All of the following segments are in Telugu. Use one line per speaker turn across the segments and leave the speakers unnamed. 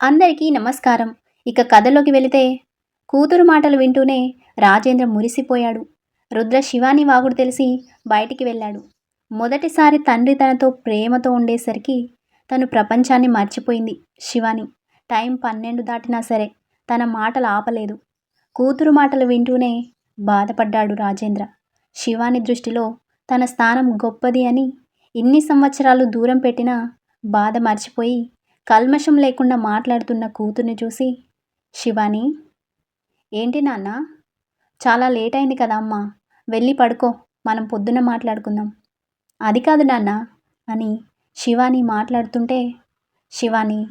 అందరికీ నమస్కారం. ఇక కథలోకి వెళితే కూతురు మాటలు వింటూనే రాజేంద్ర మురిసిపోయాడు. రుద్ర శివాని వాగుడు తెలిసి బయటికి వెళ్ళాడు. మొదటిసారి తండ్రి తనతో ప్రేమతో ఉండేసరికి తను ప్రపంచాన్ని మర్చిపోయింది శివాని. టైం పన్నెండు దాటినా సరే తన మాటలు ఆపలేదు. కూతురు మాటలు వింటూనే బాధపడ్డాడు రాజేంద్ర. శివాని దృష్టిలో తన స్థానం గొప్పది అని ఇన్ని సంవత్సరాలు దూరం పెట్టినా బాధ మర్చిపోయి కల్మషం లేకుండా మాట్లాడుతున్న కూతుర్ని చూసి శివాని ఏంటి నాన్న? చాలా లేట్ అయింది కదా అమ్మా. వెళ్ళి పడుకో. మనం పొద్దున్న మాట్లాడుకుందాం. అది కాదు నాన్న అని శివాని మాట్లాడుతుంటే శివాని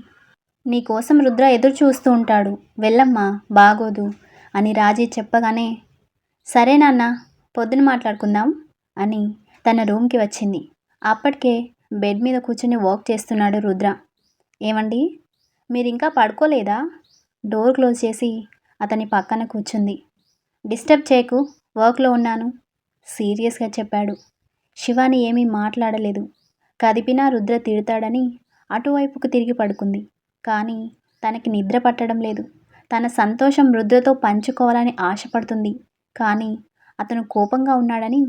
నీకోసం రుద్ర ఎదురు చూస్తూ ఉంటాడు. వెళ్ళమ్మా బాగోదు అని రాజీ చెప్పగానే సరే నాన్న పొద్దున మాట్లాడుకుందాం అని తన రూమ్కి వచ్చింది. అప్పటికే బెడ్ మీద కూర్చొని వాక్ చేస్తున్నాడు రుద్ర. ఏమండి? మీరు ఇంకా పడుకోలేదా? డోర్ క్లోజ్ చేసి అతని పక్కన కూర్చుంది. డిస్టర్బ్ చేయకు వర్క్లో ఉన్నాను సీరియస్గా చెప్పాడు. శివాని ఏమీ మాట్లాడలేదు. కదిపినా రుద్ర తిడతాడని అటువైపుకు తిరిగి పడుకుంది. కానీ తనకి నిద్ర పట్టడం లేదు. తన సంతోషం రుద్రతో పంచుకోవాలని ఆశపడుతుంది. కానీ అతను కోపంగా ఉన్నాడని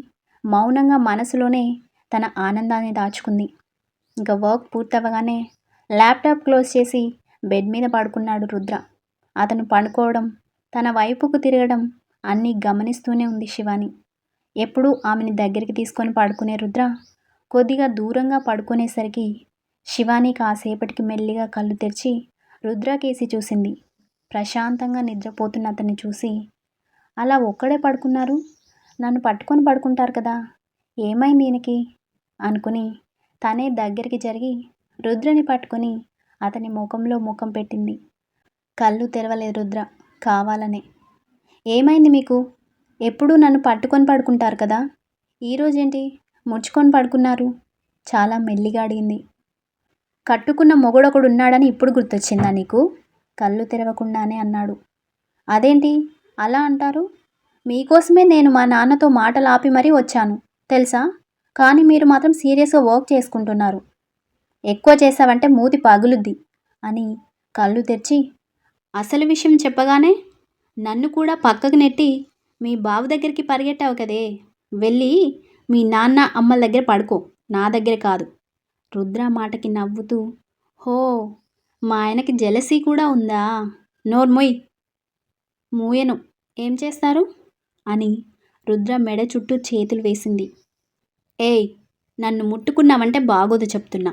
మౌనంగా మనసులోనే తన ఆనందాన్ని దాచుకుంది. ఇంకా వర్క్ పూర్తవగానే ల్యాప్టాప్ క్లోజ్ చేసి బెడ్ మీద పడుకున్నాడు రుద్ర. అతను పడుకోవడం తన వైపుకు తిరగడం అన్నీ గమనిస్తూనే ఉంది శివాని. ఎప్పుడూ ఆమెని దగ్గరికి తీసుకొని పడుకునే రుద్ర కొద్దిగా దూరంగా పడుకునేసరికి శివాని కాసేపటికి మెల్లిగా కళ్ళు తెరిచి రుద్రకేసి చూసింది. ప్రశాంతంగా నిద్రపోతున్న అతన్ని చూసి అలా ఒక్కడే పడుకున్నారు? నన్ను పట్టుకొని పడుకుంటారు కదా? ఏమైంది ఈయనకి? అనుకుని తనే దగ్గరికి జరిగి రుద్రని పట్టుకొని అతని ముఖంలో ముఖం పెట్టింది. కళ్ళు తెరవలేదు రుద్ర. కావాలనే. ఏమైంది మీకు? ఎప్పుడూ నన్ను పట్టుకొని పడుకుంటారు కదా? ఈరోజేంటి ముడుచుకొని పడుకున్నారు? చాలా మెల్లిగా అడిగింది. కట్టుకున్న మొగుడొకడు ఉన్నాడని ఇప్పుడు గుర్తొచ్చిందా నీకు? కళ్ళు తెరవకుండానే అన్నాడు. అదేంటి? అలా అంటారు? మీకోసమే నేను మా నాన్నతో మాటలు ఆపి మరీ వచ్చాను. తెలుసా? కానీ మీరు మాత్రం సీరియస్గా వర్క్ చేసుకుంటున్నారు. ఎక్కువ చేశావంటే మూతి పగులుద్ది అని కళ్ళు తెరిచి అసలు విషయం చెప్పగానే నన్ను కూడా పక్కకు నెట్టి మీ బావ దగ్గరికి పరిగెట్టావు కదే. వెళ్ళి మీ నాన్న అమ్మల దగ్గర పడుకో. నా దగ్గర కాదు. రుద్ర మాటకి నవ్వుతూ హో మా ఆయనకి జలసీ కూడా ఉందా? నోర్మొయ్ మూయను. ఏం చేస్తారు? అని రుద్ర మెడ చుట్టూ చేతులు వేసింది. ఏయ్ నన్ను ముట్టుకున్నావంటే బాగోదు చెప్తున్నా.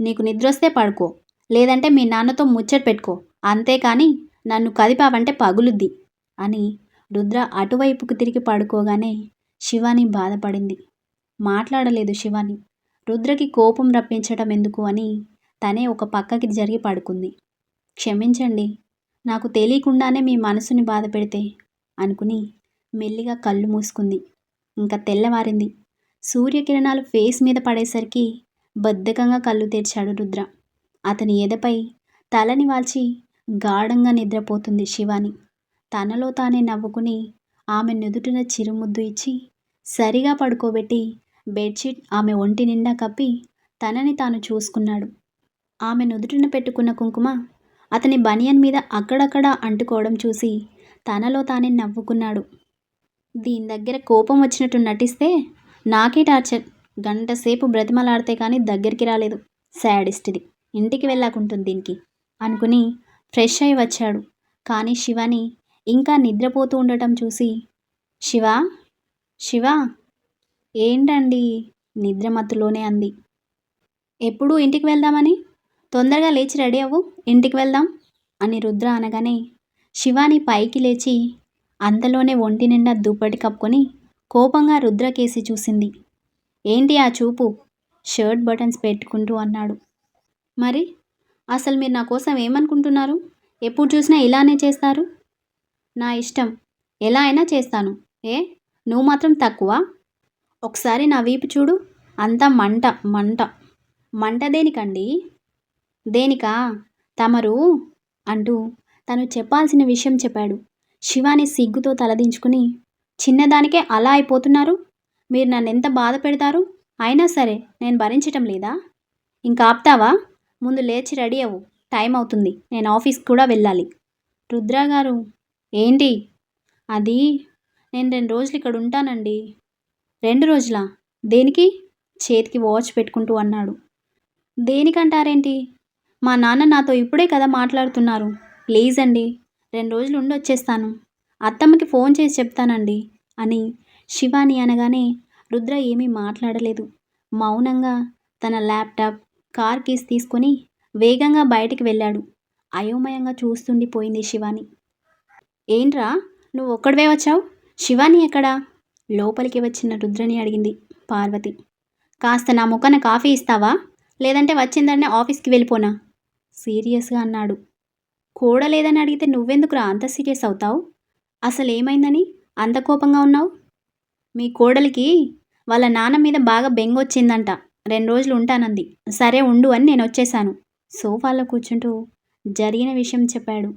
నీకు నిద్రొస్తే పడుకో. లేదంటే మీ నాన్నతో ముచ్చట పెట్టుకో. అంతేకాని నన్ను కదిపావంటే పగులుద్ది. అని రుద్ర అటువైపుకు తిరిగి పడుకోగానే శివాని బాధపడింది. మాట్లాడలేదు శివాని. రుద్రకి కోపం రప్పించడం ఎందుకు అని తనే ఒక పక్కకి జరిగి పడుకుంది. క్షమించండి నాకు తెలియకుండానే మీ మనసుని బాధ పెడితే అనుకుని మెల్లిగా కళ్ళు మూసుకుంది. ఇంకా తెల్లవారింది. సూర్యకిరణాలు ఫేస్ మీద పడేసరికి బద్ధకంగా కళ్ళు తెరిచాడు రుద్ర. అతని ఎదపై తలని వాల్చి గాఢంగా నిద్రపోతుంది శివాని. తనలో తానే నవ్వుకుని ఆమె నుదుటిన చిరుముద్దు ఇచ్చి సరిగా పడుకోబెట్టి బెడ్షీట్ ఆమె ఒంటి నిండా కప్పి తనని తాను చూసుకున్నాడు. ఆమె నుదుటిన పెట్టుకున్న కుంకుమ అతని బనియన్ మీద అక్కడక్కడ అంటుకోవడం చూసి తనలో తానే నవ్వుకున్నాడు. దీని దగ్గర కోపం వచ్చినట్టు నటిస్తే నాకే టార్చర్. గంట సేపు బ్రతిమలాడితే కానీ దగ్గరికి రాలేదు. శాడిస్ట్ది ఇంటికి వెళ్ళాకుంటుంది దీనికి. అనుకుని ఫ్రెష్ అయి వచ్చాడు. కానీ శివాని ఇంకా నిద్రపోతూ ఉండటం చూసి శివ? శివ? ఏంటండి? నిద్రమత్తులోనే అంది. ఎప్పుడు ఇంటికి వెళ్దామని? తొందరగా లేచి రెడీ అవ్వు. ఇంటికి వెళ్దాం. అని రుద్ర అనగానే శివాని పైకి లేచి అంతలోనే ఒంటి నిండా దుప్పటి కప్పుకొని కోపంగా రుద్ర కేసి చూసింది. ఏంటి ఆ చూపు? షర్ట్ బటన్స్ పెట్టుకుంటూ అన్నాడు. మరి? అసలు మీరు నా కోసం ఏమనుకుంటున్నారు? ఎప్పుడు చూసినా ఇలానే చేస్తారు? నా ఇష్టం. ఎలా అయినా చేస్తాను. ఏ? నువ్వు మాత్రం తక్కువ? ఒకసారి నా వీపు చూడు. అంతా మంట మంట. మంట దేనికండి? దేనికా? తమరు? అంటూ తను చెప్పాల్సిన విషయం చెప్పాడు. శివాని సిగ్గుతో తలదించుకుని చిన్నదానికే అలా అయిపోతున్నారు? మీరు నన్ను ఎంత బాధ పెడతారు? అయినా సరే నేను భరించటం లేదా? ఇంకా ఆపుతావా? ముందు లేచి రెడీ అవ్వు. టైం అవుతుంది. నేను ఆఫీస్కి కూడా వెళ్ళాలి. రుద్ర గారు ఏంటి? అది నేను రెండు రోజులు ఇక్కడ ఉంటానండి. రెండు రోజులా? దేనికి? చేతికి వాచ్ పెట్టుకుంటూ అన్నాడు. దేనికంటారేంటి? మా నాన్న నాతో ఇప్పుడే కదా మాట్లాడుతున్నారు. ప్లీజ్ అండి రెండు రోజులు ఉండి వచ్చేస్తాను. అత్తమ్మకి ఫోన్ చేసి చెప్తానండి అని శివాని అనగానే రుద్ర ఏమీ మాట్లాడలేదు. మౌనంగా తన ల్యాప్టాప్ కార్ కీస్ తీసుకొని వేగంగా బయటికి వెళ్ళాడు. అయోమయంగా చూస్తుండిపోయింది శివాని. ఏంట్రా నువ్వు ఒక్కడివే వచ్చావు? శివాని ఎక్కడా లోపలికి వచ్చిన రుద్రని అడిగింది పార్వతి. కాస్త నా ముఖాన కాఫీ ఇస్తావా? లేదంటే వచ్చిందనే ఆఫీస్కి వెళ్ళిపోనా సీరియస్గా అన్నాడు. కూడలేదని అడిగితే నువ్వెందుకురా అంత సీరియస్ అవుతావు? అసలు ఏమైందని అంత కోపంగా ఉన్నావు? మీ కోడలికి వాళ్ళ నాన్న మీద బాగా బెంగొచ్చిందంట. రెండు రోజులు ఉంటానంది. సరే ఉండు అని నేను వచ్చేసాను సోఫాలో కూర్చుంటూ జరిగిన విషయం చెప్పాడు.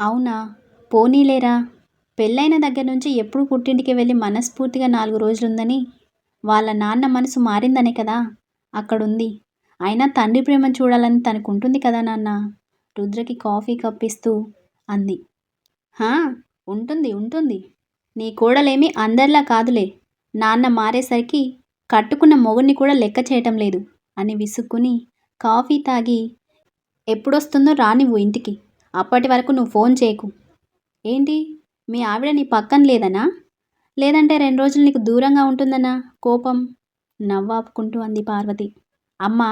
అవునా? పోనీలేరా? పెళ్ళైన దగ్గర నుంచి ఎప్పుడు పుట్టింటికి వెళ్ళి మనస్ఫూర్తిగా నాలుగు రోజులుందని వాళ్ళ నాన్న మనసు మారిందనే కదా? అక్కడుంది. అయినా తండ్రి ప్రేమ చూడాలని తనకు ఉంటుంది కదా నాన్న? రుద్రకి కాఫీ కప్పిస్తూ అంది. హా ఉంటుంది ఉంటుంది. నీ కోడలేమి అందరిలా కాదులే. నాన్న మారేసరికి కట్టుకున్న మొగుడిని కూడా లెక్క చేయటం లేదు అని విసుక్కుని కాఫీ తాగి ఎప్పుడొస్తుందో రానివ్వు ఇంటికి. అప్పటి వరకు నువ్వు ఫోన్ చేయకు. ఏంటి? మీ ఆవిడ నీ పక్కన లేదనా? లేదంటే రెండు రోజులు నీకు దూరంగా ఉంటుందనా? కోపం? నవ్వాపుకుంటూ అంది పార్వతి. అమ్మా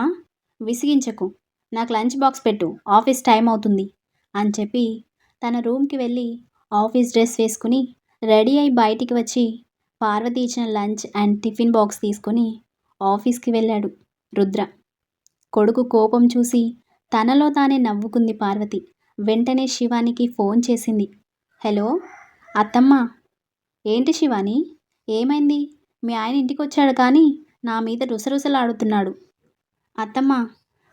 విసిగించకు. నాకు లంచ్ బాక్స్ పెట్టు. ఆఫీస్ టైం అవుతుంది అని చెప్పి తన రూమ్కి వెళ్ళి ఆఫీస్ డ్రెస్ వేసుకుని రెడీ అయి బయటికి వచ్చి పార్వతి ఇచ్చిన లంచ్ అండ్ టిఫిన్ బాక్స్ తీసుకొని ఆఫీస్కి వెళ్ళాడు రుద్ర. కొడుకు కోపం చూసి తనలో తానే నవ్వుకుంది పార్వతి. వెంటనే శివానికి ఫోన్ చేసింది. హలో అత్తమ్మ. ఏంటి శివాని? ఏమైంది? మీ ఆయన ఇంటికి వచ్చాడు కానీ నా మీద రుసరుసలాడుతున్నాడు. అత్తమ్మ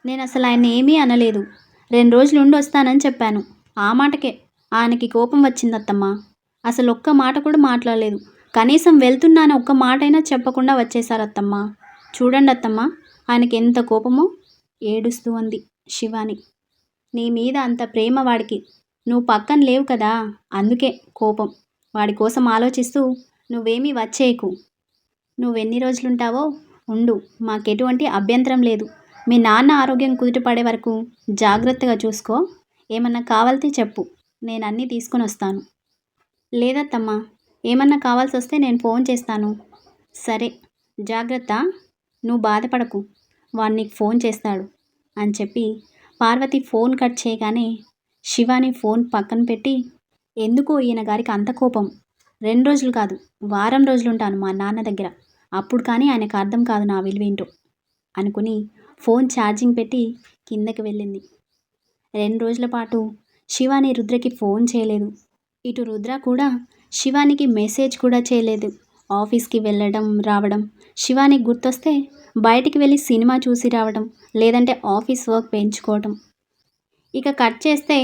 నేను అసలు ఆయన ఏమీ అనలేదు. రెండు రోజులు ఉండి వస్తానని చెప్పాను. ఆ మాటకే. ఆయనకి కోపం వచ్చింది అత్తమ్మ అసలు ఒక్క మాట కూడా మాట్లాడలేదు. కనీసం వెళ్తున్నాను ఒక్క మాట అయినా చెప్పకుండా వచ్చేశారు అత్తమ్మ చూడండి అత్తమ్మ ఆయనకి ఎంత కోపమో ఏడుస్తూ అంది శివాని. నీ మీద అంత ప్రేమ వాడికి. నువ్వు పక్కన లేవు కదా అందుకే కోపం. వాడి కోసం ఆలోచిస్తూ నువ్వేమీ వచ్చేయకు. నువ్వెన్ని రోజులుంటావో ఉండు మాకెటువంటి అభ్యంతరం లేదు. మీ నాన్న ఆరోగ్యం కుదుటపడే వరకు జాగ్రత్తగా చూసుకో. ఏమన్నా కావాలితే చెప్పు. నేను అన్నీ తీసుకొని వస్తాను లేదత్తమ్మా ఏమన్నా కావాల్సి వస్తే నేను ఫోన్ చేస్తాను. సరే జాగ్రత్త నువ్వు బాధపడకు వాడు నీకు ఫోన్ చేస్తాడు అని చెప్పి పార్వతి ఫోన్ కట్ చేయగానే శివాని ఫోన్ పక్కన పెట్టి ఎందుకో ఈయన గారికి అంత కోపం. రెండు రోజులు కాదు వారం రోజులు ఉంటాను మా నాన్న దగ్గర. అప్పుడు కానీ ఆయనకు అర్థం కాదు నా విలువేంటో అనుకుని ఫోన్ ఛార్జింగ్ పెట్టి కిందకి వెళ్ళింది. రెండు రోజుల పాటు శివాని రుద్రకి ఫోన్ చేయలేదు. ఇటు రుద్ర కూడా శివానికి మెసేజ్ కూడా చేయలేదు. ఆఫీస్కి వెళ్ళడం రావడం. శివానికి గుర్తొస్తే బయటికి వెళ్ళి సినిమా చూసి రావడం లేదంటే ఆఫీస్ వర్క్ పెంచుకోవడం. ఇక కట్ చేస్తే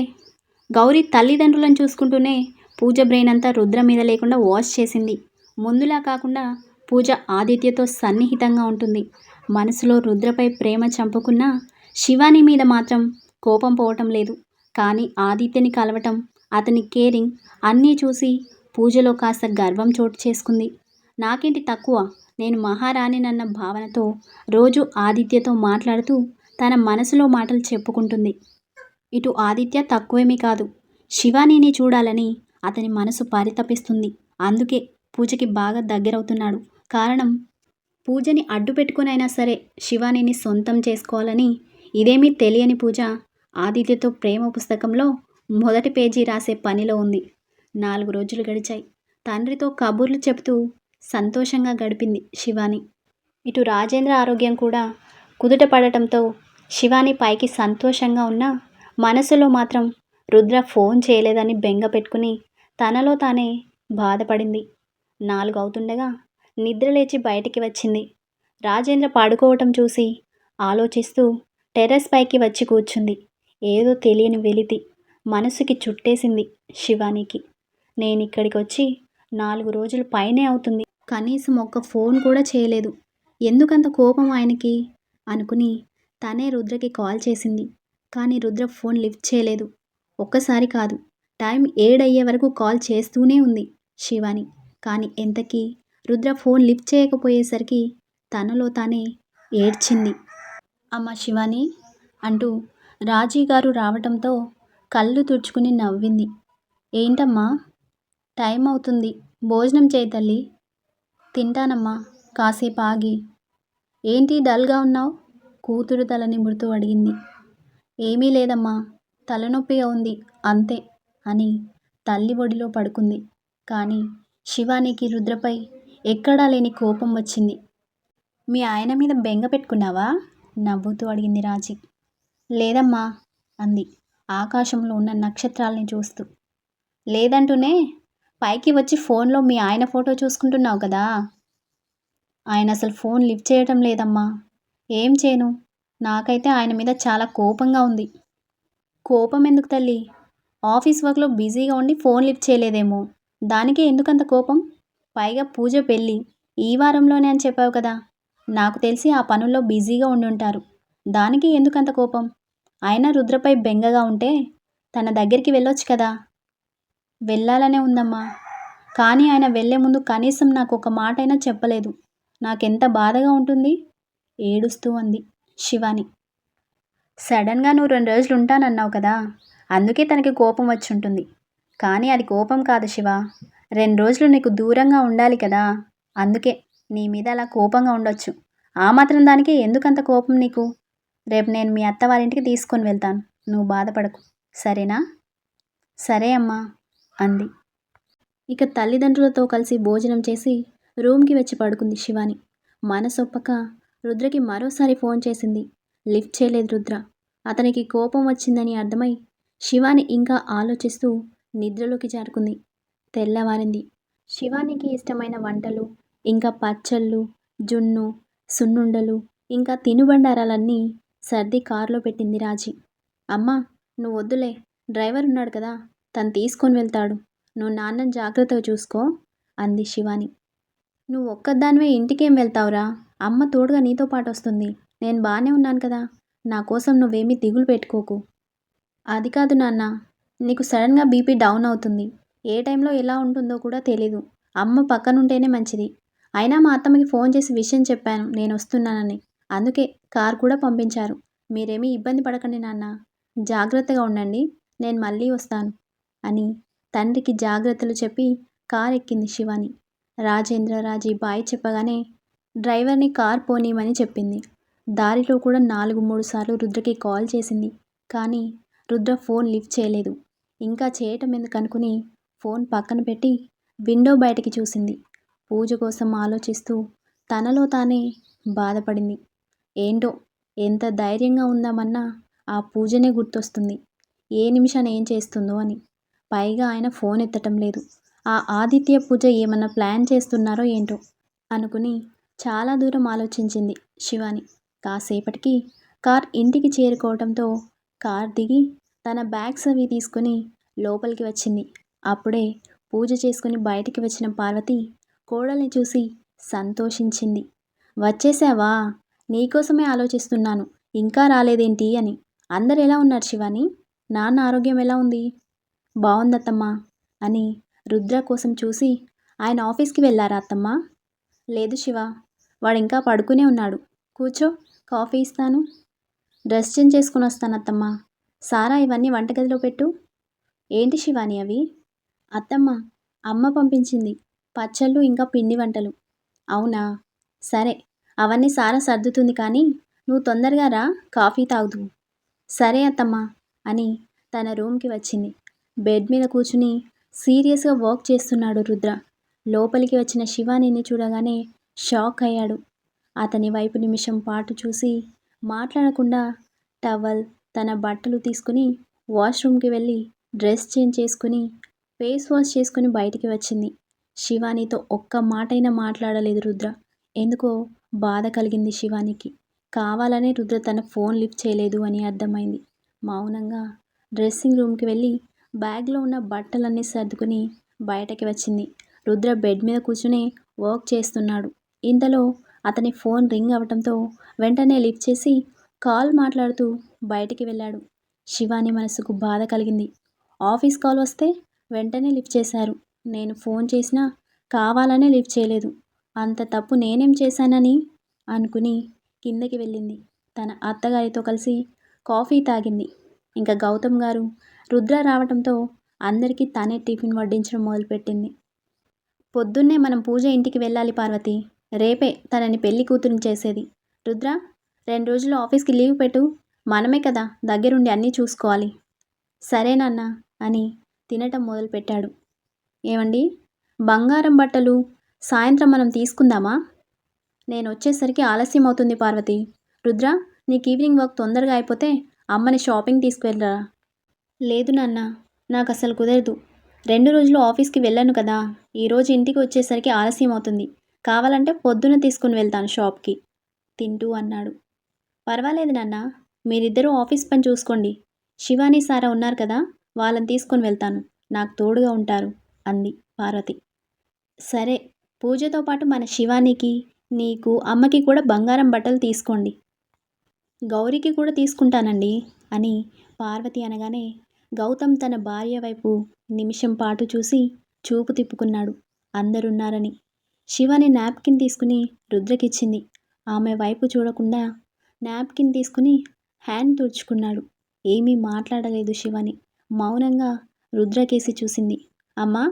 గౌరీ తల్లిదండ్రులను చూసుకుంటూనే పూజ బ్రెయిన్ అంతా రుద్ర మీద లేకుండా వాష్ చేసింది. ముందులా కాకుండా పూజ ఆదిత్యతో సన్నిహితంగా ఉంటుంది. మనసులో రుద్రపై ప్రేమ చంపుకున్నా శివాని మీద మాత్రం కోపం పోవటం లేదు. కానీ ఆదిత్యని కలవటం అతని కేరింగ్ అన్నీ చూసి పూజలో కాస్త గర్వం చోటు చేసుకుంది. నాకేంటి తక్కువ? నేను మహారాణినన్న భావనతో రోజు ఆదిత్యతో మాట్లాడుతూ తన మనసులో మాటలు చెప్పుకుంటుంది. ఇటు ఆదిత్య తక్కువేమీ కాదు. శివానీని చూడాలని అతని మనసు పరితపిస్తుంది. అందుకే పూజకి బాగా దగ్గరవుతున్నాడు. కారణం పూజని అడ్డు పెట్టుకునైనా సరే శివానీని సొంతం చేసుకోవాలని ఇదేమీ తెలియని పూజ ఆదిత్యతో ప్రేమ పుస్తకంలో మొదటి పేజీ రాసే పనిలో ఉంది. నాలుగు రోజులు గడిచాయి. తండ్రితో కబుర్లు చెబుతూ సంతోషంగా గడిపింది శివాని. ఇటు రాజేంద్ర ఆరోగ్యం కూడా కుదుట పడటంతో శివాని పైకి సంతోషంగా ఉన్నా మనసులో మాత్రం రుద్ర ఫోన్ చేయలేదని బెంగ పెట్టుకుని తనలో తానే బాధపడింది. నాలుగు అవుతుండగా నిద్ర లేచి బయటికి వచ్చింది. రాజేంద్ర పడుకోవటం చూసి ఆలోచిస్తూ టెర్రస్ పైకి వచ్చి కూర్చుంది. ఏదో తెలియని వెలితి. మనసుకి చుట్టేసింది శివానికి. నేను ఇక్కడికి వచ్చి నాలుగు రోజులు పైనే అవుతుంది. కనీసం ఒక్క ఫోన్ కూడా చేయలేదు. ఎందుకంత కోపం ఆయనకి? అనుకుని తనే రుద్రకి కాల్ చేసింది. కానీ రుద్ర ఫోన్ లిఫ్ట్ చేయలేదు. ఒక్కసారి కాదు టైం ఏడయ్యే వరకు కాల్ చేస్తూనే ఉంది శివాని. కానీ ఎంతకీ? రుద్ర ఫోన్ లిఫ్ట్ చేయకపోయేసరికి తనలో తానే ఏడ్చింది. అమ్మ శివాని అంటూ రాజీ గారు రావటంతో కళ్ళు తుడుచుకుని నవ్వింది. ఏంటమ్మా? టైం అవుతుంది. భోజనం చేయి తల్లి. తింటానమ్మా. కాసేపు ఆగి ఏంటి డల్గా ఉన్నావు? కూతురు తల నిమురుతూ అడిగింది. ఏమీ లేదమ్మా. తలనొప్పిగా ఉంది. అంతే అని తల్లి ఒడిలో పడుకుంది. కానీ శివానికి రుద్రపై ఎక్కడా లేని కోపం వచ్చింది. మీ ఆయన మీద బెంగ పెట్టుకున్నావా? నవ్వుతూ అడిగింది రాజీ. లేదమ్మా అంది. ఆకాశంలో ఉన్న నక్షత్రాల్ని చూస్తూ. లేదంటూనే పైకి వచ్చి ఫోన్లో మీ ఆయన ఫోటో చూసుకుంటున్నావు కదా? ఆయన అసలు ఫోన్ లిఫ్ట్ చేయటం లేదమ్మా. ఏం చేయను? నాకైతే ఆయన మీద చాలా కోపంగా ఉంది. కోపం ఎందుకు తల్లి? ఆఫీస్ వర్క్లో బిజీగా ఉండి ఫోన్ లిఫ్ట్ చేయలేదేమో. దానికే ఎందుకంత కోపం? పైగా పూజ పెళ్ళి ఈ వారంలోనే అని చెప్పావు కదా. నాకు తెలిసి ఆ పనుల్లో బిజీగా ఉండి ఉంటారు దానికి ఎందుకంత కోపం? ఆయన రుద్రపై బెంగగా ఉంటే తన దగ్గరికి వెళ్ళొచ్చు కదా? వెళ్ళాలనే ఉందమ్మా. కానీ ఆయన వెళ్ళే ముందు కనీసం నాకు ఒక మాట అయినా చెప్పలేదు. నాకెంత బాధగా ఉంటుంది? ఏడుస్తూ అంది శివాని. సడన్గా నువ్వు రెండు రోజులు ఉంటానన్నావు కదా? అందుకే తనకి కోపం వచ్చి ఉంటుంది కానీ అది కోపం కాదు శివ. రెండు రోజులు నీకు దూరంగా ఉండాలి కదా? అందుకే నీ మీద అలా కోపంగా ఉండొచ్చు. ఆ మాత్రం దానికి ఎందుకంత కోపం నీకు? రేపు నేను మీ అత్త వారింటికి తీసుకొని వెళ్తాను. నువ్వు బాధపడకు. సరేనా? సరే అమ్మా అంది. ఇక తల్లిదండ్రులతో కలిసి భోజనం చేసి రూమ్కి వచ్చి పడుకుంది శివాని. మనసొప్పక రుద్రకి మరోసారి ఫోన్ చేసింది. లిఫ్ట్ చేయలేదు రుద్ర. అతనికి కోపం వచ్చిందని అర్థమై శివాని ఇంకా ఆలోచిస్తూ నిద్రలోకి జారుకుంది. తెల్లవారింది. శివానికి ఇష్టమైన వంటలు ఇంకా పచ్చళ్ళు జున్ను సున్నుండలు ఇంకా తినుబండారాలన్నీ సర్ది కారులో పెట్టింది రాజీ. అమ్మా నువ్వు వద్దులే. డ్రైవర్ ఉన్నాడు కదా తను తీసుకొని వెళ్తాడు. నువ్వు నాన్నని జాగ్రత్తగా చూసుకో అంది శివాని. నువ్వు ఒక్కదానివే ఇంటికేం వెళ్తావురా? అమ్మ తోడుగా నీతో పాటు వస్తుంది. నేను బాగానే ఉన్నాను కదా. నా కోసం నువ్వేమీ దిగులు పెట్టుకోకు. అది కాదు నాన్న నీకు సడన్గా బీపీ డౌన్ అవుతుంది. ఏ టైంలో ఎలా ఉంటుందో కూడా తెలీదు. అమ్మ పక్కనుంటేనే మంచిది. అయినా మా అత్తమ్మకి ఫోన్ చేసి విషయం చెప్పాను. నేను వస్తున్నానని. అందుకే కార్ కూడా పంపించారు. మీరేమీ ఇబ్బంది పడకండి నాన్న. జాగ్రత్తగా ఉండండి. నేను మళ్ళీ వస్తాను. అని తండ్రికి జాగ్రత్తలు చెప్పి కార్ ఎక్కింది శివాని. రాజేంద్ర రాజీ బాయ్ చెప్పగానే డ్రైవర్ని కార్ పోనీయమని చెప్పింది. దారిలో కూడా నాలుగు మూడు సార్లు రుద్రకి కాల్ చేసింది. కానీ రుద్ర ఫోన్ లిఫ్ట్ చేయలేదు. ఇంకా చేయటం ఎందుకనుకుని ఫోన్ పక్కన పెట్టి విండో బయటికి చూసింది. పూజ కోసం ఆలోచిస్తూ తనలో తానే బాధపడింది. ఏంటో? ఎంత ధైర్యంగా ఉందామన్నా ఆ పూజనే గుర్తొస్తుంది. ఏ నిమిషాన ఏం చేస్తుందో అని. పైగా ఆయన ఫోన్ ఎత్తటం లేదు. ఆ ఆదిత్య పూజ ఏమన్నా ప్లాన్ చేస్తున్నారో ఏంటో? అనుకుని చాలా దూరం ఆలోచించింది శివాని. కాసేపటికి కార్ ఇంటికి చేరుకోవడంతో కార్ దిగి తన బ్యాగ్స్ అవి తీసుకుని లోపలికి వచ్చింది. అప్పుడే పూజ చేసుకుని బయటికి వచ్చిన పార్వతి కోడల్ని చూసి సంతోషించింది. వచ్చేసావా? నీకోసమే ఆలోచిస్తున్నాను. ఇంకా రాలేదేంటి అని. అందరు ఎలా ఉన్నారు శివాని? నాన్న ఆరోగ్యం ఎలా ఉంది? బాగుందత్తమ్మా అని రుద్ర కోసం చూసి ఆయన ఆఫీస్కి వెళ్ళారా అత్తమ్మ? లేదు శివ. వాడు ఇంకా పడుకునే ఉన్నాడు. కూర్చో కాఫీ ఇస్తాను. డ్రెస్ చేంజ్ చేసుకుని వస్తాను అత్తమ్మ. సారా ఇవన్నీ వంటగదిలో పెట్టు. ఏంటి శివాని అవి? అత్తమ్మ అమ్మ పంపించింది. పచ్చళ్ళు ఇంకా పిండి వంటలు. అవునా? సరే. అవన్నీ సారా సర్దుతుంది కానీ నువ్వు తొందరగా రా కాఫీ తాగుదు. సరే అత్తమ్మా అని తన రూమ్కి వచ్చింది. బెడ్ మీద కూర్చుని సీరియస్గా వర్క్ చేస్తున్నాడు రుద్ర. లోపలికి వచ్చిన శివానిని చూడగానే షాక్ అయ్యాడు. అతని వైపు నిమిషం పాటు చూసి మాట్లాడకుండా టవల్ తన బట్టలు తీసుకుని వాష్రూమ్కి వెళ్ళి డ్రెస్ చేంజ్ చేసుకుని ఫేస్ వాష్ చేసుకుని బయటికి వచ్చింది. శివానితో ఒక్క మాటైనా మాట్లాడలేదు రుద్ర. ఎందుకో బాధ కలిగింది శివానికి. కావాలనే రుద్ర తన ఫోన్ లిఫ్ట్ చేయలేదు అని అర్థమైంది. మౌనంగా డ్రెస్సింగ్ రూమ్కి వెళ్ళి బ్యాగ్లో ఉన్న బట్టలన్నీ సర్దుకుని బయటకి వచ్చింది. రుద్ర బెడ్ మీద కూర్చునే వర్క్ చేస్తున్నాడు. ఇంతలో అతని ఫోన్ రింగ్ అవటంతో వెంటనే లిఫ్ట్ చేసి కాల్ మాట్లాడుతూ బయటికి వెళ్ళాడు. శివాని మనసుకు బాధ కలిగింది. ఆఫీస్ కాల్ వస్తే వెంటనే లిఫ్ట్ చేశారు. నేను ఫోన్ చేసినా కావాలనే లిఫ్ట్ చేయలేదు. అంత తప్పు నేనేం చేశానని? అనుకుని కిందకి వెళ్ళింది. తన అత్తగారితో కలిసి కాఫీ తాగింది. ఇంకా గౌతమ్ గారు రుద్ర రావటంతో అందరికీ తనే టిఫిన్ వడ్డించడం మొదలుపెట్టింది. పొద్దున్నే మనం పూజ ఇంటికి వెళ్ళాలి పార్వతి. రేపే తనని పెళ్ళి కూతురుని చేసేది. రుద్ర రెండు రోజులు ఆఫీస్కి లీవ్ పెట్టు. మనమే కదా దగ్గరుండి అన్నీ చూసుకోవాలి. సరేనన్నా అని తినటం మొదలుపెట్టాడు. ఏమండి? బంగారం బట్టలు సాయంత్రం మనం తీసుకుందామా? నేను వచ్చేసరికి ఆలస్యం అవుతుంది పార్వతి. రుద్ర నీకు ఈవినింగ్ వర్క్ తొందరగా అయిపోతే అమ్మని షాపింగ్ తీసుకువెళ్ళరా? లేదు నాన్న నాకు అసలు కుదరదు. రెండు రోజులు ఆఫీస్కి వెళ్ళాను కదా ఈరోజు ఇంటికి వచ్చేసరికి ఆలస్యం అవుతుంది కావాలంటే పొద్దున తీసుకుని వెళ్తాను షాప్కి. తింటూ అన్నాడు. పర్వాలేదు నాన్న మీరిద్దరూ ఆఫీస్ పని చూసుకోండి. శివాని సారా ఉన్నారు కదా వాళ్ళని తీసుకొని వెళ్తాను. నాకు తోడుగా ఉంటారు అంది పార్వతి. సరే పూజతో పాటు మన శివానికి నీకు అమ్మకి కూడా బంగారం బట్టలు తీసుకోండి. గౌరికి కూడా తీసుకుంటానండి అని పార్వతి అనగానే గౌతమ్ తన భార్య వైపు నిమిషం పాటు చూసి చూపు తిప్పుకున్నాడు. అందరున్నారని. శివాని నాప్కిన్ తీసుకుని రుద్రకిచ్చింది. ఆమె వైపు చూడకుండా నాప్కిన్ తీసుకుని హ్యాండ్ తుడుచుకున్నాడు. ఏమీ మాట్లాడలేదు శివాని. మౌనంగా రుద్రకేసి చూసింది. అమ్మా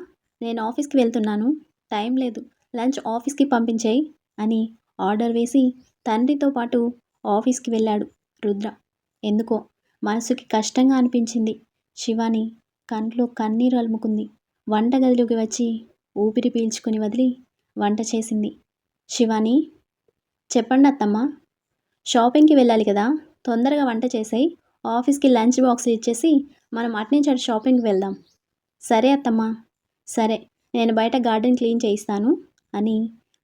నేను ఆఫీస్కి వెళ్తున్నాను. టైం లేదు. లంచ్ ఆఫీస్కి పంపించేయి అని ఆర్డర్ వేసి తండ్రితో పాటు ఆఫీస్కి వెళ్ళాడు రుద్ర. ఎందుకో? మనసుకి కష్టంగా అనిపించింది. శివాని కంట్లో కన్నీరు అలుముకుంది. వంటగదిలోకి వచ్చి ఊపిరి పీల్చుకుని వదిలి వంట చేసింది. శివాని చెప్పండి అత్తమ్మ. షాపింగ్కి వెళ్ళాలి కదా. తొందరగా వంట చేసేయి. ఆఫీస్కి లంచ్ బాక్స్ ఇచ్చేసి మనం అట్నుంచి అటు షాపింగ్కి వెళ్దాం. సరే అత్తమ్మ. సరే నేను బయట గార్డెన్ క్లీన్ చేయిస్తాను. అని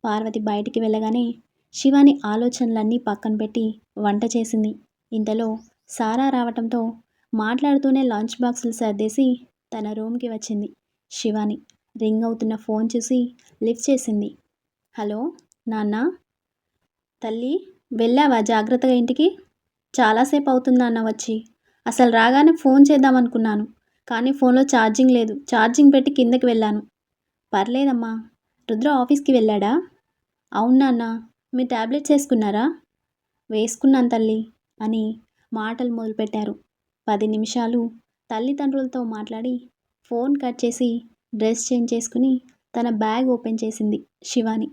పార్వతి బయటికి వెళ్ళగానే శివాని ఆలోచనలన్నీ పక్కన పెట్టి వంట చేసింది. ఇంతలో సారా రావటంతో మాట్లాడుతూనే లంచ్ బాక్సులు సర్దేసి తన రూమ్కి వచ్చింది. శివాని రింగ్ అవుతున్న ఫోన్ చూసి లిఫ్ట్ చేసింది. హలో నాన్న? తల్లి వెళ్ళావా జాగ్రత్తగా ఇంటికి? చాలాసేపు అవుతుంది నాన్న వచ్చి? అసలు రాగానే ఫోన్ చేద్దామనుకున్నాను కానీ ఫోన్లో ఛార్జింగ్ లేదు. ఛార్జింగ్ పెట్టి కిందకి వెళ్ళాను. పర్లేదమ్మా రుద్ర ఆఫీస్కి వెళ్ళాడా? అవును నాన్న మీ ట్యాబ్లెట్స్ వేసుకున్నారా? వేసుకున్నాను తల్లి అని మాటలు మొదలుపెట్టారు. పది నిమిషాలు తల్లిదండ్రులతో మాట్లాడి ఫోన్ కట్ చేసి డ్రెస్ చేంజ్ చేసుకుని తన బ్యాగ్ ఓపెన్ చేసింది శివాని.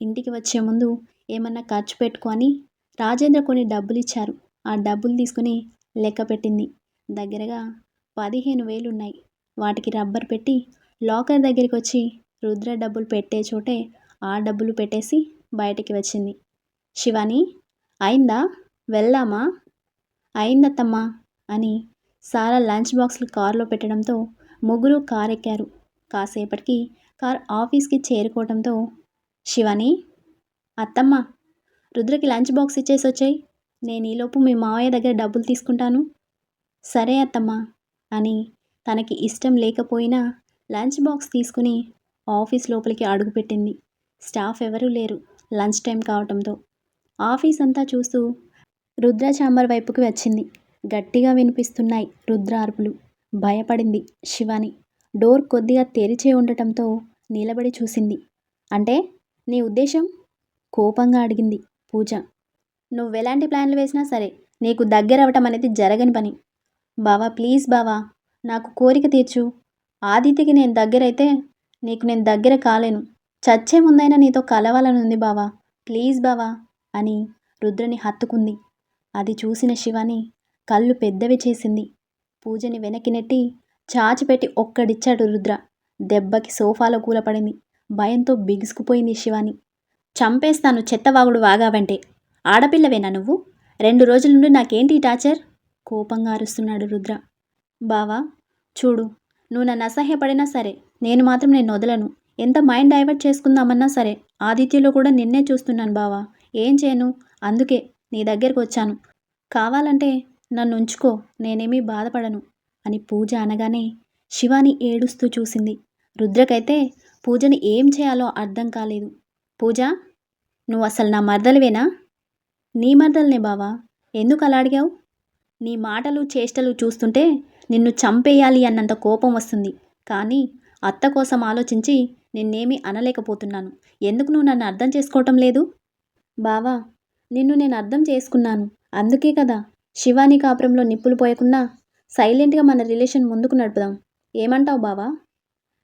ఇంటికి వచ్చే ముందు ఏమన్నా ఖర్చు పెట్టుకొని రాజేంద్ర కొన్ని డబ్బులు ఇచ్చారు. ఆ డబ్బులు తీసుకుని లెక్క పెట్టింది. దగ్గరగా పదిహేను వేలు ఉన్నాయి వాటికి రబ్బర్ పెట్టి లాకర్ దగ్గరికి వచ్చి రుద్ర డబ్బులు పెట్టే చోటే ఆ డబ్బులు పెట్టేసి బయటికి వచ్చింది. శివాని అయిందా? వెళ్దామా? అయిందత్తమ్మా అని సారా లంచ్ బాక్స్లు కారులో పెట్టడంతో ముగ్గురు కారు ఎక్కారు కాసేపటికి కార్ ఆఫీస్కి చేరుకోవడంతో శివాని అత్తమ్మ రుద్రకి లంచ్ బాక్స్ ఇచ్చేసి వచ్చాయి. నేను ఈలోపు మీ మావయ్య దగ్గర డబ్బులు తీసుకుంటాను. సరే అత్తమ్మ అని తనకి ఇష్టం లేకపోయినా లంచ్ బాక్స్ తీసుకుని ఆఫీస్ లోపలికి అడుగుపెట్టింది స్టాఫ్ ఎవరూ లేరు. లంచ్ టైం కావటంతో. ఆఫీస్ అంతా చూస్తూ రుద్ర చాంబర్ వైపుకి వచ్చింది. గట్టిగా వినిపిస్తున్నాయి రుద్ర అరుపులు. భయపడింది శివాని. డోర్ కొద్దిగా తెరిచే ఉండటంతో నిలబడి చూసింది. అంటే నీ ఉద్దేశం? కోపంగా అడిగింది పూజ. నువ్వెలాంటి ప్లాన్లు వేసినా సరే నీకు దగ్గర అవటం అనేది జరగని పని. బావా ప్లీజ్ బావా నాకు కోరిక తీర్చు. ఆదిత్యకి నేను దగ్గరైతే నీకు నేను దగ్గర కాలేను. చచ్చే ముందైనా నీతో కలవాలనుంది బావా. ప్లీజ్ బావా అని రుద్రని హత్తుకుంది. అది చూసిన శివాని కళ్ళు పెద్దవి చేసింది. పూజని వెనక్కి నెట్టి చాచిపెట్టి ఒక్కడిచ్చాడు రుద్ర. దెబ్బకి సోఫాలో కూలపడింది. భయంతో బిగుసుకుపోయింది శివాని. చంపేస్తాను చెత్తవాగుడు వాగావంటే. ఆడపిల్లవేనా నువ్వు? రెండు రోజుల నుండి నాకేంటి టాచర్ టార్చర్? కోపంగా అరుస్తున్నాడు రుద్ర. బావా చూడు నువ్వు నన్ను అసహ్యపడినా సరే నేను మాత్రం నేను వదలను. ఎంత మైండ్ డైవర్ట్ చేసుకుందామన్నా సరే ఆదిత్యలో కూడా నిన్నే చూస్తున్నాను బావా. ఏం చేయను? అందుకే నీ దగ్గరకు వచ్చాను. కావాలంటే నన్ను ఉంచుకో. నేనేమీ బాధపడను అని పూజ అనగానే శివాని ఏడుస్తూ చూసింది. రుద్రకైతే పూజని ఏం చేయాలో అర్థం కాలేదు. పూజ నువ్వు అసలు నా మర్దలివేనా? నీ మర్దలనే బావా. ఎందుకు అలా అడిగావు? నీ మాటలు చేష్టలు చూస్తుంటే నిన్ను చంపేయాలి అన్నంత కోపం వస్తుంది. కానీ అత్త కోసం ఆలోచించి నిన్నేమీ అనలేకపోతున్నాను. ఎందుకు నువ్వు నన్ను అర్థం చేసుకోవటం లేదు? బావా నిన్ను నేను అర్థం చేసుకున్నాను. అందుకే కదా శివాని కాపురంలో నిప్పులు పోయకుండా సైలెంట్గా మన రిలేషన్ ముందుకు నడుపుదాం. ఏమంటావు బావా?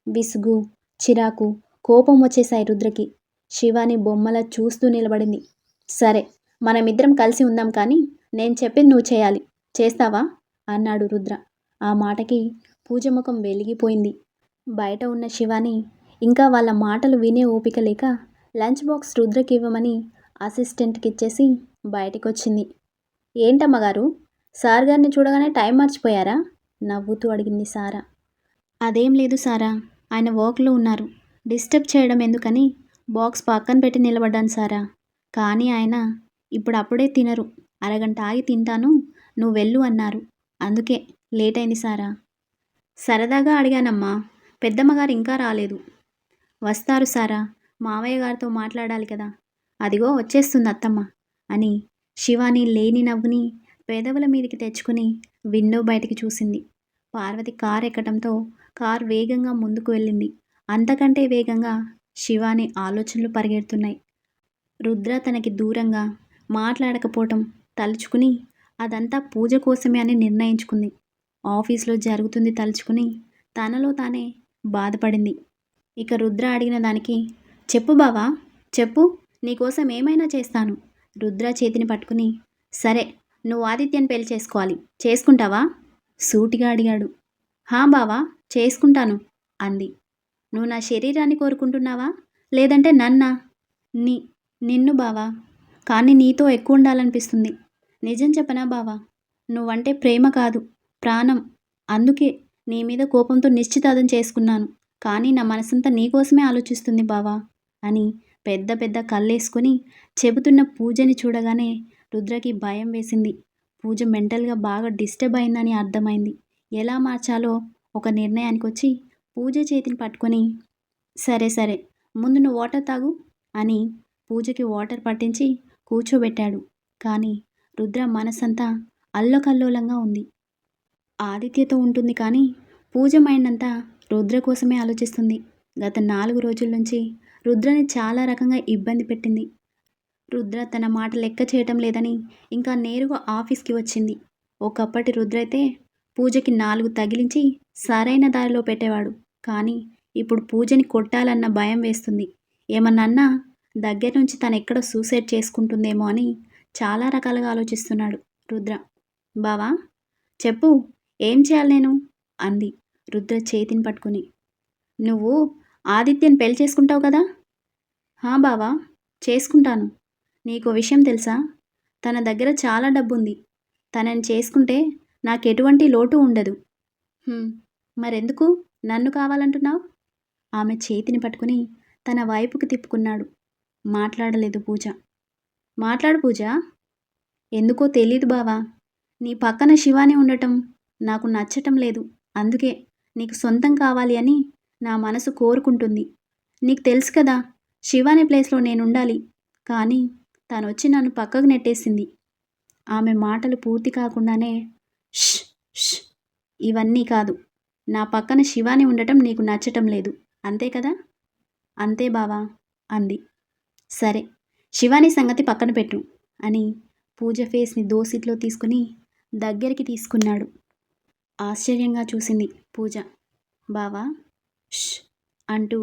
విసుగు చిరాకు కోపం వచ్చేసాయి రుద్రకి. శివాని బొమ్మల చూస్తూ నిలబడింది. సరే మనమిద్దరం కలిసి ఉందాం కానీ నేను చెప్పింది నువ్వు చేయాలి. చేస్తావా? అన్నాడు రుద్ర. ఆ మాటకి పూజ ముఖం వెలిగిపోయింది. బయట ఉన్న శివాని ఇంకా వాళ్ళ మాటలు వినే ఓపిక లేక లంచ్ బాక్స్ రుద్రకి ఇవ్వమని అసిస్టెంట్కి ఇచ్చేసి బయటికి వచ్చింది ఏంటమ్మగారు సార్ గారిని చూడగానే టైం మర్చిపోయారా? నవ్వుతూ అడిగింది సారా. అదేం లేదు సారా. ఆయన వర్క్లో ఉన్నారు. డిస్టర్బ్ చేయడం ఎందుకని బాక్స్ పక్కన పెట్టి నిలబడ్డాను సారా. కానీ ఆయన ఇప్పుడు అప్పుడే తినరు. అరగంట ఆగి తింటాను. నువ్వు వెళ్ళు అన్నారు. అందుకే లేట్ అయింది సారా. సరదాగా అడిగానమ్మా. పెద్దమ్మగారు ఇంకా రాలేదు. వస్తారు సారా మావయ్య గారితో మాట్లాడాలి కదా. అదిగో వచ్చేస్తుంది అత్తమ్మ అని శివాని లేని నవ్వుని పేదవుల మీదకి తెచ్చుకుని విండో బయటికి చూసింది. పార్వతి కార్ ఎక్కడంతో కార్ వేగంగా ముందుకు వెళ్ళింది. అంతకంటే వేగంగా శివాని ఆలోచనలు పరిగెడుతున్నాయి. రుద్ర తనకి దూరంగా మాట్లాడకపోవటం తలుచుకుని అదంతా పూజ కోసమే అని నిర్ణయించుకుంది. ఆఫీస్లో జరుగుతుంది తలుచుకుని తనలో తానే బాధపడింది. ఇక రుద్ర అడిగిన దానికి చెప్పు బావా చెప్పు నీకోసం ఏమైనా చేస్తాను. రుద్ర చేతిని పట్టుకుని సరే నువ్వు ఆదిత్యని పెళ్ళి చేసుకోవాలి. చేసుకుంటావా? సూటిగా అడిగాడు. హా బావా చేసుకుంటాను అంది. నువ్వు నా శరీరాన్ని కోరుకుంటున్నావా? లేదంటే నన్నా? నీ నిన్ను బావా. కానీ నీతో ఎక్కువ ఉండాలనిపిస్తుంది. నిజం చెప్పనా బావా? నువ్వంటే ప్రేమ కాదు ప్రాణం. అందుకే నీ మీద కోపంతో నిశ్చితార్థం చేసుకున్నాను. కానీ నా మనసంతా నీకోసమే ఆలోచిస్తుంది బావా అని పెద్ద పెద్ద కళ్ళేసుకుని చెబుతున్న పూజని చూడగానే రుద్రకి భయం వేసింది. పూజ మెంటల్గా బాగా డిస్టర్బ్ అయిందని అర్థమైంది. ఎలా మార్చాలో ఒక నిర్ణయానికి వచ్చి పూజ చేతిని పట్టుకొని సరే సరే ముందు నువ్వు వాటర్ తాగు అని పూజకి వాటర్ పట్టించి కూర్చోబెట్టాడు. కానీ రుద్ర మనసంతా అల్లకల్లోలంగా ఉంది. ఆదిత్యతో ఉంటుంది కానీ పూజ మైండ్ అంతా రుద్ర కోసమే ఆలోచిస్తుంది. గత నాలుగు రోజుల నుంచి రుద్రని చాలా రకంగా ఇబ్బంది పెట్టింది. రుద్ర తన మాట లెక్క చేయటం లేదని ఇంకా నేరుగా ఆఫీస్కి వచ్చింది. ఒకప్పటి రుద్ర అయితే పూజకి నాలుగు తగిలించి సరైన దారిలో పెట్టేవాడు. కానీ ఇప్పుడు పూజని కొట్టాలన్న భయం వేస్తుంది. ఏమన్నా దగ్గర నుంచి తను ఎక్కడ సూసైడ్ చేసుకుంటుందేమో అని చాలా రకాలుగా ఆలోచిస్తున్నాడు రుద్ర. బావా చెప్పు. ఏం చేయాలి నేను? అంది రుద్ర చేతిని పట్టుకుని. నువ్వు ఆదిత్యని పెళ్ళి చేసుకుంటావు కదా? హా బావా చేసుకుంటాను. నీకు విషయం తెలుసా? తన దగ్గర చాలా డబ్బుంది. తనని చేసుకుంటే నాకు ఎటువంటి లోటు ఉండదు. మరెందుకు? నన్ను కావాలంటున్నావు? ఆమె చేతిని పట్టుకుని తన వైపుకి తిప్పుకున్నాడు. మాట్లాడలేదు పూజ. మాట్లాడు పూజ. ఎందుకో తెలీదు బావా. నీ పక్కన శివాని ఉండటం నాకు నచ్చటం లేదు. అందుకే నీకు సొంతం కావాలి అని నా మనసు కోరుకుంటుంది. నీకు తెలుసు కదా శివాని ప్లేస్లో నేను ఉండాలి కానీ తాను వచ్చి నన్ను పక్కకు నెట్టేసింది. ఆమె మాటలు పూర్తి కాకుండానే "ష్, ష్, ఇవన్నీ కాదు. నా పక్కన శివాని ఉండటం నీకు నచ్చటం లేదు. అంతే కదా? అంతే బావా అంది. సరే శివాని సంగతి పక్కన పెట్టు అని పూజ ఫేస్ని దోసిట్లో తీసుకుని దగ్గరికి తీసుకున్నాడు. ఆశ్చర్యంగా చూసింది పూజ. బావా? ష్! అంటూ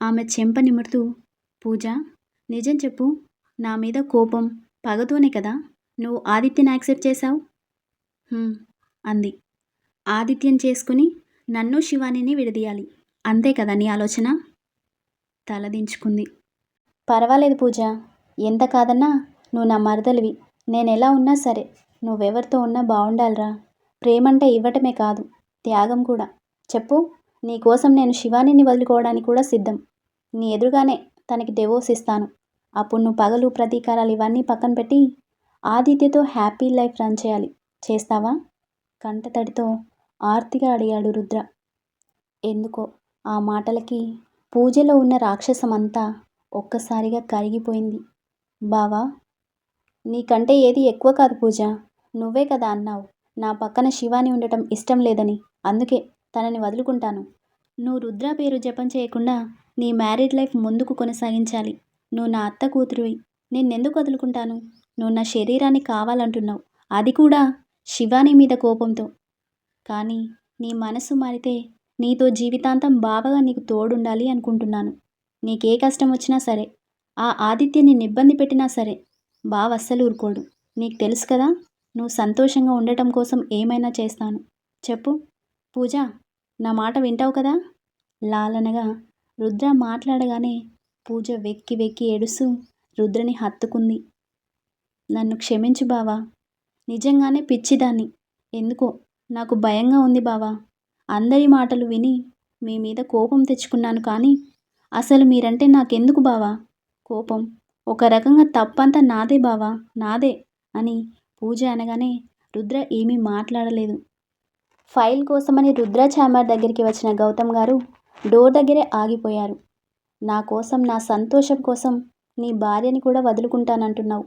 ఆమె చెంప నిమురుతూ పూజ! నిజం చెప్పు నా మీద కోపం పగతోనే కదా? నువ్వు ఆదిత్యని యాక్సెప్ట్ చేశావు? అంది. ఆదిత్యం చేసుకుని నన్ను శివానిని విడదీయాలి. అంతే కదా నీ ఆలోచన? తలదించుకుంది. పర్వాలేదు పూజ ఎంత కాదన్నా నువ్వు నా మరదలివి. నేను ఎలా ఉన్నా సరే నువ్వెవరితో ఉన్నా బాగుండాలిరా ప్రేమంటే ఇవ్వటమే కాదు త్యాగం కూడా. చెప్పు నీకోసం నేను శివానిని వదులుకోవడానికి కూడా సిద్ధం. నీ ఎదురుగానే తనకి డివోర్స్ ఇస్తాను. అప్పుడు నువ్వు పగలు ప్రతీకారాలు ఇవన్నీ పక్కన పెట్టి ఆదిత్యతో హ్యాపీ లైఫ్ రన్ చేయాలి. చేస్తావా? కంటతడితో ఆర్తిగా అడిగాడు రుద్ర. ఎందుకో ఆ మాటలకి పూజలో ఉన్న రాక్షసమంతా ఒక్కసారిగా కరిగిపోయింది. బావా నీకంటే ఏది ఎక్కువ కాదు పూజ. నువ్వే కదా అన్నావు. నా పక్కన శివాని ఉండటం ఇష్టం లేదని. అందుకే తనని వదులుకుంటాను. నువ్వు రుద్ర పేరు జపం చేయకుండా నీ మ్యారీడ్ లైఫ్ ముందుకు కొనసాగించాలి. నువ్వు నా అత్త కూతురువి. నిన్నెందుకు వదులుకుంటాను? నువ్వు నా శరీరాన్ని కావాలంటున్నావు. అది కూడా శివాని మీద కోపంతో. కానీ నీ మనసు మారితే నీతో జీవితాంతం బావగా నీకు తోడుండాలి అనుకుంటున్నాను. నీకే కష్టం వచ్చినా సరే ఆ ఆదిత్య నిన్ను ఇబ్బంది పెట్టినా సరే బావ అస్సలు ఊరుకోడు. నీకు తెలుసు కదా? నువ్వు సంతోషంగా ఉండటం కోసం ఏమైనా చేస్తాను. చెప్పు. పూజ నా మాట వింటావు కదా? లాలనగా రుద్ర మాట్లాడగానే పూజ వెక్కి వెక్కి ఏడుస్తూ రుద్రని హత్తుకుంది. నన్ను క్షమించు బావా. నిజంగానే పిచ్చిదాన్ని. ఎందుకో? నాకు భయంగా ఉంది బావా. అందరి మాటలు విని మీ మీద కోపం తెచ్చుకున్నాను కానీ అసలు మీరంటే నాకెందుకు బావా? కోపం. ఒక రకంగా తప్పంతా నాదే బావా. నాదే అని పూజ అనగానే రుద్ర ఏమీ మాట్లాడలేదు. ఫైల్ కోసమని రుద్ర ఛాంబర్ దగ్గరికి వచ్చిన గౌతమ్ గారు డోర్ దగ్గరే ఆగిపోయారు. నా కోసం నా సంతోషం కోసం నీ భార్యని కూడా వదులుకుంటానంటున్నావు.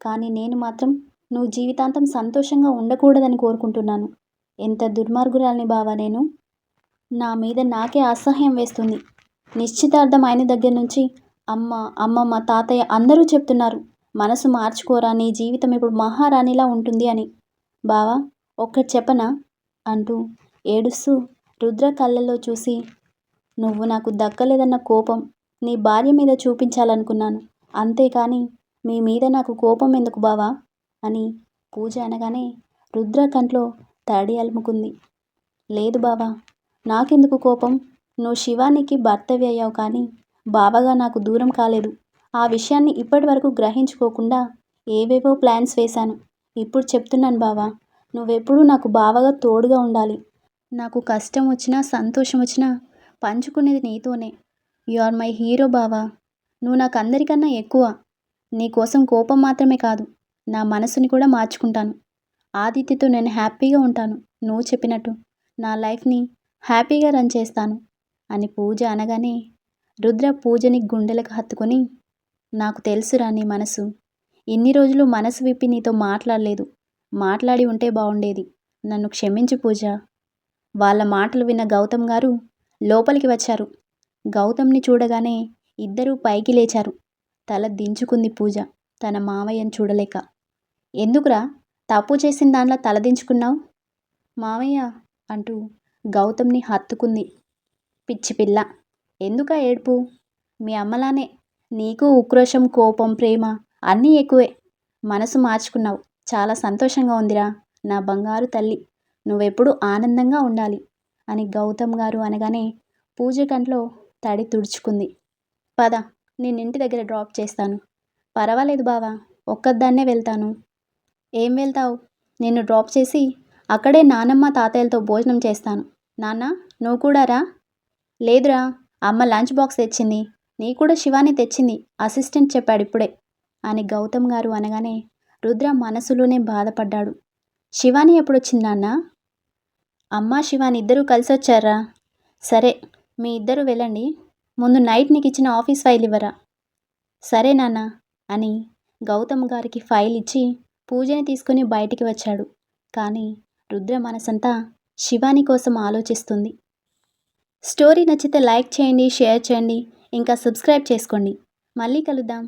కానీ నేను మాత్రం నువ్వు జీవితాంతం సంతోషంగా ఉండకూడదని కోరుకుంటున్నాను. ఎంత దుర్మార్గురాలని బావా నేను. నా మీద నాకే అసహ్యం వేస్తుంది. నిశ్చితార్థం అయిన దగ్గర నుంచి అమ్మ అమ్మమ్మ తాతయ్య అందరూ చెప్తున్నారు. మనసు మార్చుకోరా నీ జీవితం ఇప్పుడు మహారాణిలా ఉంటుంది అని. బావా ఒక్కటి చెప్పనా? అంటూ ఏడుస్తూ రుద్ర కళ్ళల్లో చూసి నువ్వు నాకు దక్కలేదన్న కోపం నీ భార్య మీద చూపించాలనుకున్నాను. అంతేకాని మీ మీద నాకు కోపం ఎందుకు బావా? అని పూజ అనగానే రుద్ర కంట్లో తడి అలుముకుంది. లేదు బావా నాకెందుకు కోపం? నువ్వు శివానికి భర్తవి అయ్యావు కానీ బావగా నాకు దూరం కాలేదు. ఆ విషయాన్ని ఇప్పటి వరకు గ్రహించుకోకుండా ఏవేవో ప్లాన్స్ వేశాను. ఇప్పుడు చెప్తున్నాను బావా నువ్వెప్పుడూ నాకు బావగా తోడుగా ఉండాలి. నాకు కష్టం వచ్చినా సంతోషం వచ్చినా పంచుకునేది నీతోనే. యు ఆర్ మై హీరో బావా. నువ్వు నాకు అందరికన్నా ఎక్కువ. నీ కోసం కోపం మాత్రమే కాదు నా మనసుని కూడా మార్చుకుంటాను. ఆదిత్యతో నేను హ్యాపీగా ఉంటాను నువ్వు చెప్పినట్టు. నా లైఫ్ని హ్యాపీగా రన్ చేస్తాను అని పూజ అనగానే రుద్ర పూజని గుండెలకు హత్తుకొని నాకు తెలుసురా నీ మనసు. ఇన్ని రోజులు మనసు విప్పి నీతో మాట్లాడలేదు. మాట్లాడి ఉంటే బాగుండేది నన్ను క్షమించు పూజ. వాళ్ళ మాటలు విన్న గౌతమ్ గారు లోపలికి వచ్చారు. గౌతమ్ని చూడగానే ఇద్దరూ పైకి లేచారు. తల దించుకుంది పూజ. తన మావయ్యను చూడలేక. ఎందుకురా? తప్పు చేసిన దాంట్లో తలదించుకున్నావు మావయ్య అంటూ గౌతమ్ని హత్తుకుంది. పిచ్చి పిల్ల. ఎందుకా ఏడుపు? మీ అమ్మలానే నీకు ఉక్రోషం కోపం ప్రేమ అన్నీ ఎక్కువే. మనసు మార్చుకున్నావు. చాలా సంతోషంగా ఉందిరా. నా బంగారు తల్లి నువ్వెప్పుడు ఆనందంగా ఉండాలి అని గౌతమ్ గారు అనగానే పూజ కంట్లో తడి తుడుచుకుంది. పద నేను ఇంటి దగ్గర డ్రాప్ చేస్తాను. పర్వాలేదు బావా ఒక్కదాన్నే వెళ్తాను. ఏం వెళ్తావు? నేను డ్రాప్ చేసి అక్కడే నానమ్మ తాతయ్యలతో భోజనం చేస్తాను. నాన్న నువ్వు కూడా రా. లేదురా అమ్మ లంచ్ బాక్స్ తెచ్చింది. నీ కూడా శివాని తెచ్చింది. అసిస్టెంట్ చెప్పాడు ఇప్పుడే. అని గౌతమ్ గారు అనగానే రుద్ర మనసులోనే బాధపడ్డాడు. శివాని ఎప్పుడొచ్చింది నాన్న? అమ్మ శివాని ఇద్దరూ కలిసి వచ్చారా సరే మీ ఇద్దరు వెళ్ళండి. ముందు నైట్ నీకు ఇచ్చిన ఆఫీస్ ఫైల్ ఇవ్వరా? సరే నాన్న అని గౌతమ్ గారికి ఫైల్ ఇచ్చి పూజని తీసుకొని బయటికి వచ్చాడు. కానీ రుద్ర మనసంతా శివాని కోసం ఆలోచిస్తుంది. స్టోరీ నచ్చితే లైక్ చేయండి షేర్ చేయండి. ఇంకా సబ్స్క్రైబ్ చేసుకోండి. మళ్ళీ కలుద్దాం.